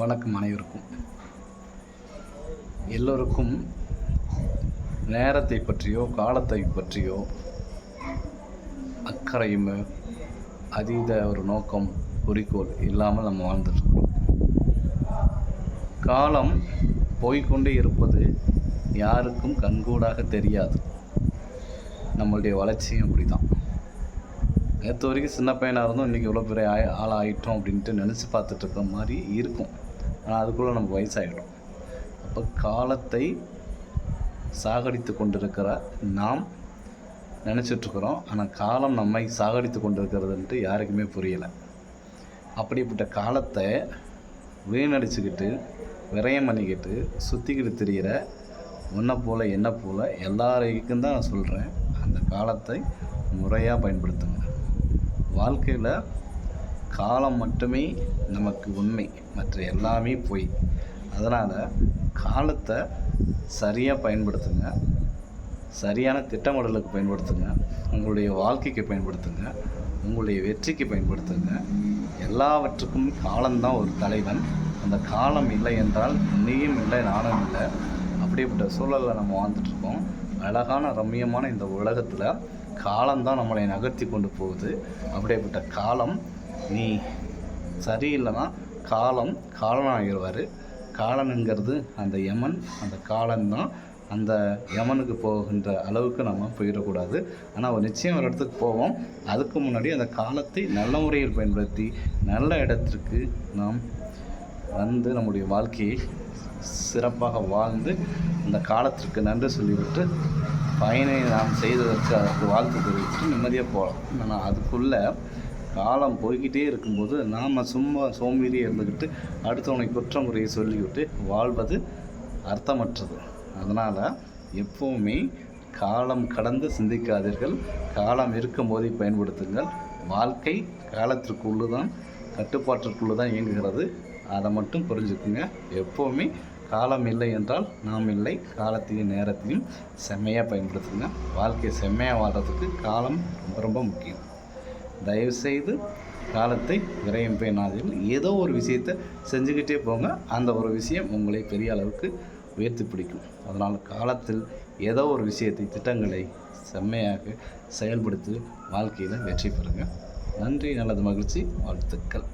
வணக்கம் அனைவருக்கும். எல்லோருக்கும் நேரத்தை பற்றியோ காலத்தை பற்றியோ அக்கறையும் அதீத ஒரு நோக்கம் குறிக்கோள் இல்லாமல் நம்ம வாழ்ந்துட்டுருக்கோம் காலம் போய்க்கொண்டே இருப்பது யாருக்கும் கண்கூடாக தெரியாது. நம்மளுடைய வளர்ச்சியும் அப்படி தான் நேற்று வரைக்கும் சின்ன பையனாக இருந்தோம் இன்றைக்கி இவ்வளோ பெரிய ஆய் ஆள் ஆகிட்டோம் அப்படின்ட்டு நினச்சி பார்த்துட்டு இருக்க மாதிரி இருக்கும். ஆனால் அதுக்குள்ளே நம்ம வயசாகிடும் அப்போ காலத்தை சாகடித்து கொண்டிருக்கிற நாம் நினச்சிட்ருக்குறோம் ஆனால் காலம் நம்மை சாகடித்து கொண்டிருக்கிறதுன்ட்டு யாருக்குமே புரியலை. அப்படிப்பட்ட காலத்தை வீணடிச்சுக்கிட்டு விரயம் பண்ணிக்கிட்டு சுற்றிக்கிட்டு திரியிற ஒன்றை போல் என்ன போல் எல்லாரைக்கும் தான் நான் சொல்கிறேன் அந்த காலத்தை முறையாக பயன்படுத்துங்க. வாழ்க்கையில் காலம் மட்டுமே நமக்கு உண்மை. மற்ற எல்லாமே பொய். அதனால் காலத்தை சரியாக பயன்படுத்துங்க. சரியான திட்டமிடலுக்கு பயன்படுத்துங்க. உங்களுடைய வாழ்க்கைக்கு பயன்படுத்துங்க. உங்களுடைய வெற்றிக்கு பயன்படுத்துங்க. எல்லாவற்றுக்கும் காலம்தான் ஒரு தலைவன். அந்த காலம் இல்லை என்றால் நீயும் இல்லை நானும் இல்லை. அப்படிப்பட்ட சூழலில் நம்ம வாழ்ந்துட்டுருக்கோம் அழகான ரம்மியமான இந்த உலகத்தில் காலம்தான் நம்மளை நகர்த்தி கொண்டு போகுது. அப்படியேப்பட்ட காலம் நீ சரியில்லைன்னா காலம் காலனாகிடுவார். காலனுங்கிறது அந்த யமன் அந்த காலம்தான் அந்த யமனுக்கு போகின்ற அளவுக்கு நம்ம போயிடக்கூடாது. ஆனால் ஒரு நிச்சயம் ஒரு இடத்துக்கு போவோம். அதுக்கு முன்னாடி அந்த காலத்தை நல்ல முறையில் பயன்படுத்தி நல்ல இடத்திற்கு நாம் வந்து நம்முடைய வாழ்க்கையை சிறப்பாக வாழ்ந்து அந்த காலத்திற்கு நன்றி சொல்லிவிட்டு பயனை நாம் செய்ததற்கு அதற்கு வாழ்த்து தெரிவித்து நிம்மதியாக போகலாம் ஆனால் அதுக்குள்ளே காலம் போய்கிட்டே இருக்கும்போது நாம் சும்மா சோம்பேறியாக இருந்துக்கிட்டு அடுத்தவனை குற்றம் முறையை சொல்லிவிட்டு வாழ்வது அர்த்தமற்றது. அதனால் எப்போவுமே காலம் கடந்து சிந்திக்காதீர்கள். காலம் இருக்கும் போதே பயன்படுத்துங்கள். வாழ்க்கை காலத்திற்குள்ளே தான் கட்டுப்பாட்டிற்குள்ளே தான் இயங்குகிறது. அதை மட்டும் புரிஞ்சுக்குங்க. எப்போவுமே காலம் இல்லை என்றால் நாம் இல்லை. காலத்தையும் நேரத்தையும் செம்மையாக பயன்படுத்துங்க. வாழ்க்கையை செம்மையாக வாழ்கிறதுக்கு காலம் ரொம்ப ரொம்ப முக்கியம். தயவுசெய்து காலத்தை விரையும் பேணாதீர்கள். ஏதோ ஒரு விஷயத்தை செஞ்சுக்கிட்டே போங்க. அந்த ஒரு விஷயம் உங்களை பெரிய அளவுக்கு உயர்த்தி பிடிக்கும். அதனால் காலத்தில் ஏதோ ஒரு விஷயத்தை திட்டங்களை செம்மையாக செயல்படுத்தி வாழ்க்கையில் வெற்றி பெறுங்க. நன்றி. நல்லது மகிழ்ச்சி. வாழ்த்துக்கள்.